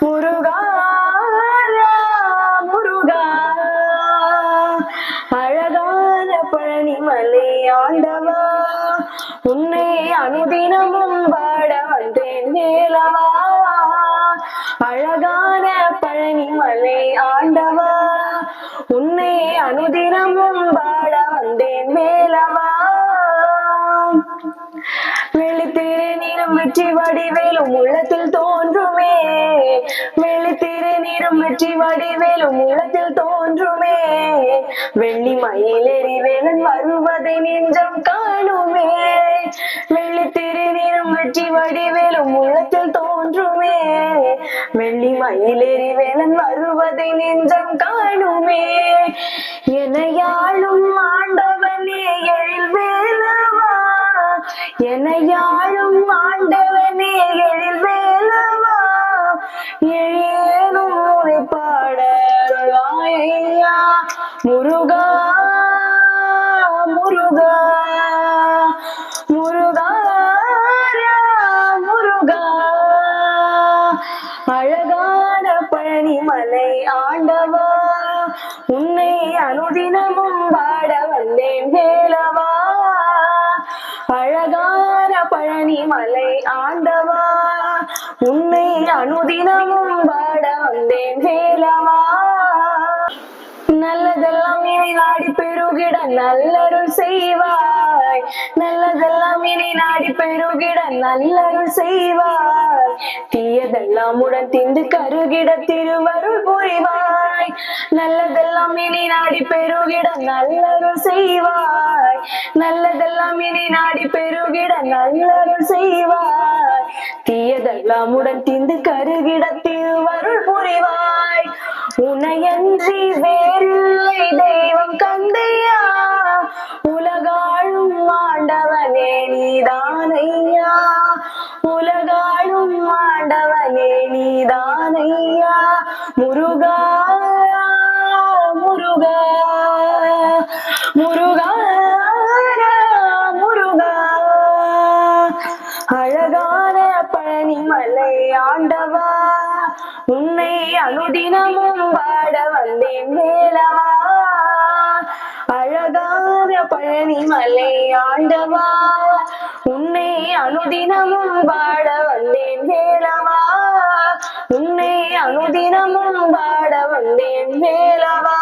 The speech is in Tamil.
முருகா முருகா. அழகான பழனி மலை ஆண்டவா உன்னை அனுதினமும் பாட வந்தேன் மேலவா. அழகான பழனி மலை ஆண்டவா உன்னை அனுதினமும் பாட வந்தேன் மேலவா. நிறம் வெற்றி வடிவேலும் உள்ளத்தில் தோன்றுமே. வெளித்திரு நிறம் வெற்றி வடிவேலும் உள்ளத்தில் தோன்றுமே. வெள்ளி மயிலேறி வேலன் வருவதை நெஞ்சம் காணுமே. வெள்ளித்திரு நிறம் வெற்றி வடிவேலும் உள்ளத்தில் தோன்றுமே. வெள்ளி மயிலேறி வேலன் வருவதை நெஞ்சம் காணுமே. என யாழும் முருகா முருகா முருகா முருகா. அழகான பழனி மலை ஆண்டவா உன்னை அனுதினமும் பாட வந்தேன் வேலவா. அழகான பழனி மலை ஆண்டவா உன்னை அனுதினமும் பாட வந்தேன் வேலவா. நல்லருள் செய்வாய். நல்லதெல்லாம் இனி நாடி பெருகிட நல்லருள் செய்வாய். தீயதெல்லாம் உடன் திந்து கருகிட திருவருள் புரிவாய். நல்லதெல்லாம் இனி நாடி பெருகிட நல்லருள் செய்வாய். நல்லதெல்லாம் இனி நாடி பெருகிட நல்லருள் செய்வாய். தீயதெல்லாம் உடன் திந்து கருகிட மலை ஆண்டவா உன்னை அனுதினமும் பாட வந்தேன் வேலவா அழகான பழனி மலை ஆண்டவா உன்னை அனுதினமும் பாட வந்தேன் வேலவா உன்னை அனுதினமும் பாட வந்தேன் வேலவா